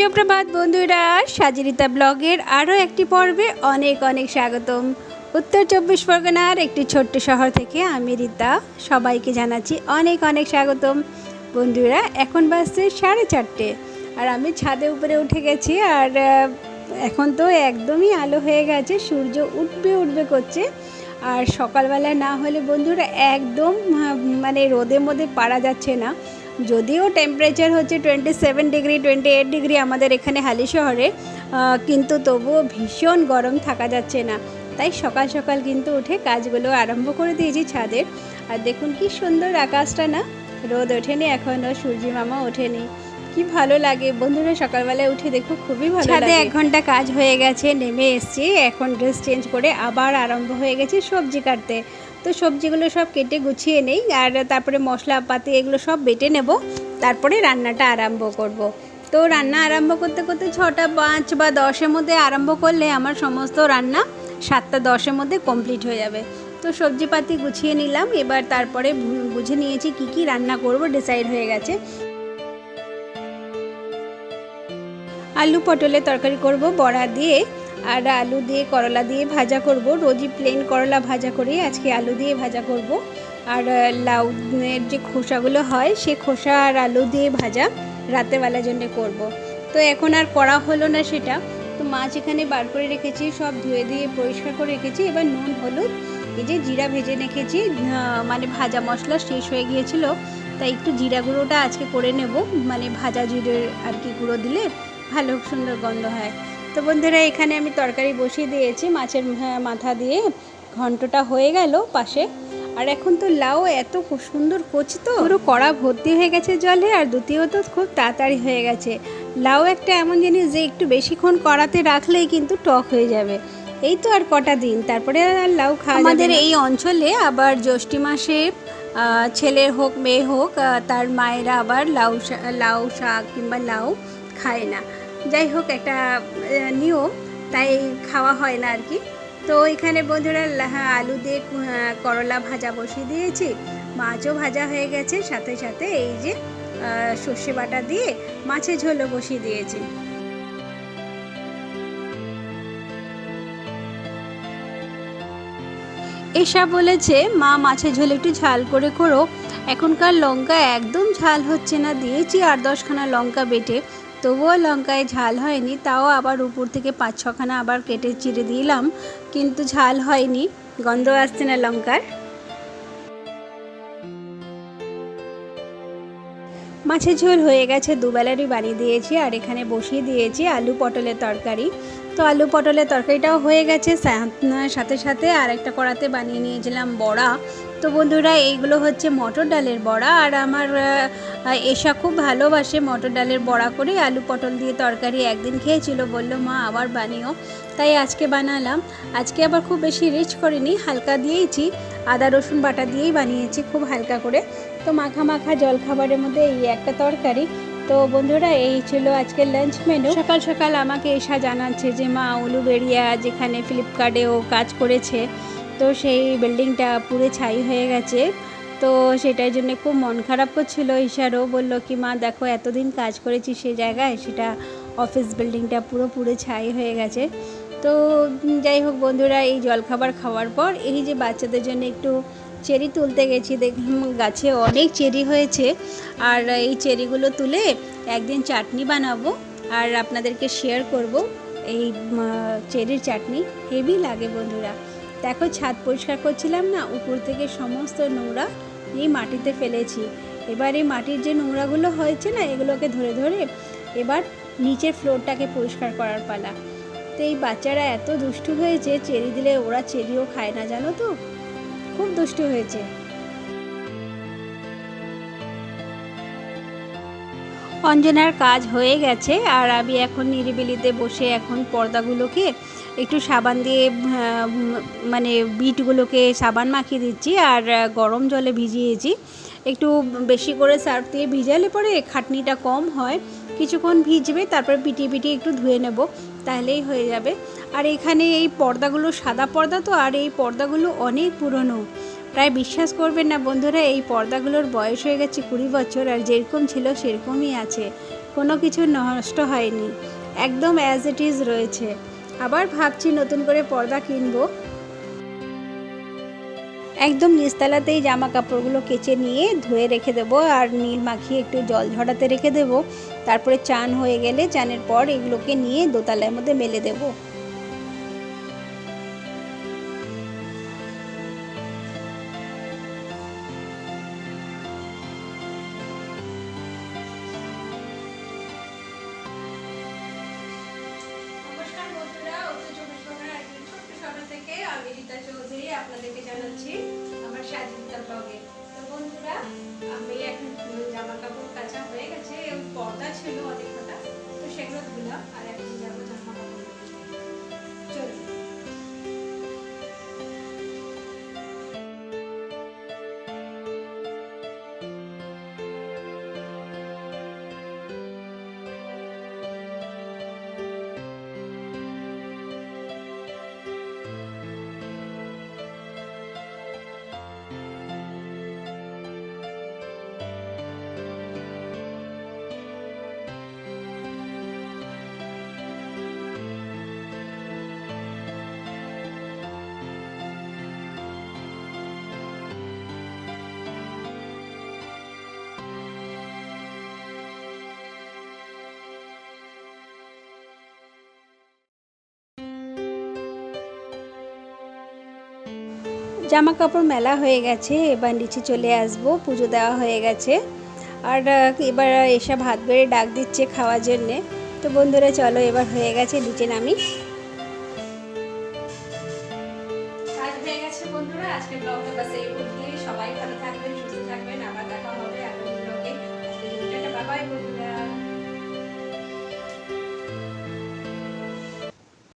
সুপ্রভাত বন্ধুরা, সাজরিতা ব্লগের আরও একটি পর্বে অনেক অনেক স্বাগতম। উত্তর চব্বিশ পরগনার একটি ছোট্ট শহর থেকে আমি রীতা, সবাইকে জানাচ্ছি অনেক অনেক স্বাগতম। বন্ধুরা, এখন বাজছে সাড়ে চারটে আর আমি ছাদে উপরে উঠে গেছি আর এখন তো একদমই আলো হয়ে গেছে, সূর্য উঠবে উঠবে করছে। আর সকালবেলা না হলে বন্ধুরা একদম মানে রোদের মধ্যে পারা যাচ্ছে না। যদিও টেম্পারেচার হচ্ছে twenty seven degree twenty eight degree আমাদের এখানে হালি শহরে কিন্তু তবুও ভীষণ গরম থাকা যাচ্ছে না। তাই সকাল সকাল কিন্তু উঠে কাজগুলো আরম্ভ করে দিয়েছি ছাদের আর দেখুন কি সুন্দর আকাশটা না? রোদ ওঠেনি এখনও সূর্যি মামা ওঠেনি। কি ভালো লাগে। বন্ধুরা সকালবেলায় উঠে দেখো খুবই ভালো ছাদে এক ঘণ্টা কাজ হয়ে গেছে নেমে এসছি। এখন ড্রেস চেঞ্জ করে আবার আরম্ভ হয়ে গেছে সবজি কাটতে। তো সবজিগুলো সব কেটে গুছিয়ে নেই আর তারপরে মশলাপাতি এগুলো সব বেটে নেব। তারপরে রান্নাটা আরম্ভ করব। তো রান্না আরম্ভ করতে করতে ছটা পাঁচ বা দশের মধ্যে আরম্ভ করলে আমার সমস্ত রান্না সাতটা দশের মধ্যে কমপ্লিট হয়ে যাবে। তো সবজিপাতি গুছিয়ে নিলাম। এবার তারপরে বুঝে নিয়েছি কি কি রান্না করব, ডিসাইড হয়ে গেছে। আলু পটলের তরকারি করব, বড়া দিয়ে আর আলু দিয়ে করলা দিয়ে ভাজা করব। রোজই প্লেন করলা ভাজা করি আজকে আলু দিয়ে ভাজা করব। আর লাউয়ের যে খোসাগুলো হয়, সে খোসা আর আলু দিয়ে ভাজা রাতেরবেলার জন্য করব। তো এখন আর করা হলো না সেটা। তো মাছ এখানে বার করে রেখেছি, সব ধুয়ে দিয়ে পরিষ্কার করে রেখেছি। এবার নুন, হলুদ, এই যে জিরা ভেজে রেখেছি। মানে ভাজা মশলা শেষ হয়ে গিয়েছিল, তাই একটু জিরা গুঁড়োটা আজকে করে নেব। মানে ভাজা জিরের আর কি গুঁড়ো দিলে ভালো সুন্দর গন্ধ হয়। তো বন্ধুরা, এখানে আমি তরকারি বসিয়ে দিয়েছি, মাছের মাথা দিয়ে। ঘন্টটা হয়ে গেল পাশে। আর এখন তো লাউ এত সুন্দর কচি তো। পুরো কড়া ভর্তি হয়ে গেছে জলে, আর দ্বিতীয়ত খুব তাড়াতাড়ি হয়ে গেছে। লাউ একটা এমন জিনিস যে একটু বেশিক্ষণ কড়াতে রাখলেই কিন্তু টক হয়ে যাবে। এই তো আর কটা দিন, তারপরে আর লাউ খাওয়া আমাদের এই অঞ্চলে আবার জ্যৈষ্ঠী মাসে ছেলের হোক মেয়ে হোক তার মায়েরা আবার লাউ লাউ শাক কিংবা লাউ খায় না। যাই হোক, একটা নিয়ম, তাই খাওয়া হয় না আর কি। তো এখানে বন্ধুরা আলু দিয়ে করলা ভাজা বসিয়ে দিয়েছি। মাছও ভাজা হয়ে গেছে, সাথে সাথে এই যে সর্ষে বাটা দিয়ে মাছের ঝোলও বসিয়ে দিয়েছি। এসা বলেছে, মা, মাছের ঝোল একটু ঝাল করে করো। এখনকার লঙ্কা একদম ঝাল হচ্ছে না। দিয়েছি আর দশখানা লঙ্কা বেটে। তবুও লঙ্কায় ঝাল হয়নি, তাও আবার উপর থেকে পাঁচ ছখানা আবার কেটে চিড়ে দিলাম, কিন্তু ঝাল হয়নি, গন্ধ আসছে না লঙ্কার। মাছের ঝোল হয়ে গেছে, দুবেলারই বানিয়ে দিয়েছি, আর এখানে বসিয়ে দিয়েছি আলু পটলের তরকারি। তো আলু পটলের তরকারিটাও হয়ে গেছে, সাথে সাথে আর একটা কড়াতে বানিয়ে নিয়েছিলাম বড়া। তো বন্ধুরা, এইগুলো হচ্ছে মটর ডালের বড়া। আর আমার এসা খুব ভালোবাসে মটর ডালের বড়া করে। আলু পটল দিয়ে তরকারি একদিন খেয়েছিল, বলল, মা, আবার বানিও। তাই আজকে বানালাম। আজকে আবার খুব বেশি রিচ করিনি, হালকা দিয়েইছি। আদা, রসুন বাটা দিয়েই বানিয়েছি খুব হালকা করে। তো মাখা মাখা জলখাবারের মধ্যে এই একটা তরকারি। তো বন্ধুরা, এই ছিল আজকের লাঞ্চ মেনু সকাল সকাল আমাকে এসা জানাচ্ছে যে, মা উলুবেড়িয়া যেখানে ফ্লিপকার্টে ও কাজ করেছে। তো সেই বিল্ডিংটা পুরো ছাই হয়ে গেছে। তো সেটার জন্য খুব মন খারাপ করছিল ঈশারও বলল কি, মা, দেখো এতদিন কাজ করেছি সে জায়গায়, সেটা অফিস বিল্ডিংটা পুরো পুরো ছাই হয়ে গেছে। তো যাই হোক বন্ধুরা, এই জলখাবার খাওয়ার পর এই যে বাচ্চাদের জন্য একটু চেরি তুলতে গেছি দেখলাম গাছে অনেক চেরি হয়েছে। আর এই চেরিগুলো তুলে একদিন চাটনি বানাবো আর আপনাদেরকে শেয়ার করব। এই চেরির চাটনি হেভি লাগে বন্ধুরা। দেখো, ছাদ পরিষ্কার করছিলাম না, উপর থেকে সমস্ত নোংরা এই মাটিতে ফেলেছি। এবার এই মাটির যে নোংরাগুলো হয়েছে না, এগুলোকে ধরে ধরে এবার নিচের ফ্লোরটাকে পরিষ্কার করার পালা। তো এই বাচ্চারা এত দুষ্টু হয়েছে, চেরি দিলে ওরা চেরিও খায় না, জানো তো? খুব দুষ্টু হয়েছে। অঞ্জনার কাজ হয়ে গেছে, আর আমি এখন নিরিবিলিতে বসে এখন পর্দাগুলোকে একটু সাবান দিয়ে মানে বিটগুলোকে সাবান মাখিয়ে দিচ্ছি আর গরম জলে ভিজিয়েছি। একটু বেশি করে সার্ফ দিয়ে ভিজালে পরে খাটনিটা কম হয়। কিছুক্ষণ ভিজবে, তারপর পিটিয়ে পিটিয়ে একটু ধুয়ে নেব, তাহলেই হয়ে যাবে। আর এখানে এই পর্দাগুলো সাদা পর্দা তো, আর এই পর্দাগুলো অনেক পুরনো। প্রায় বিশ্বাস করবেন না বন্ধুরা, এই পর্দাগুলোর বয়স হয়ে গেছে কুড়ি বছর, আর যেরকম ছিল সেরকমই আছে। কোনো কিছু নষ্ট হয়নি। একদম অ্যাজ ইট ইজ রয়েছে। আবার ভাবছি নতুন করে পর্দা কিনবো। একদম নিচতলাতেই জামা কাপড়গুলো কেচে নিয়ে ধুয়ে রেখে দেবো আর নীল মাখিয়ে একটু জল ঝরাতে রেখে দেবো। তারপরে চান হয়ে গেলে চানের পর এগুলোকে নিয়ে দোতলার মধ্যে মেলে দেবো। ব্লগে। তো বন্ধুরা, আমি এখন জামা কাপড় কাচা হয়ে গেছে পর্দা ছিল অনেক কটা তো সেগুলো ধুলাম, আর জামা কাপড় মেলা হয়ে গেছে, এবার নিচে চলে আসব, পুজো দেওয়া হয়ে গেছে। আর এবার এসব ভাত বেড়ে ডাক দিচ্ছে খাওয়ার জন্যে। তো বন্ধুরা, চলো এবার হয়ে গেছে, নিচে নামি। সবাই ভালো থাকবেন, সুস্থ থাকবেন। আবার দেখা হবে আগামী ব্লগে বাবাই বন্ধুরা।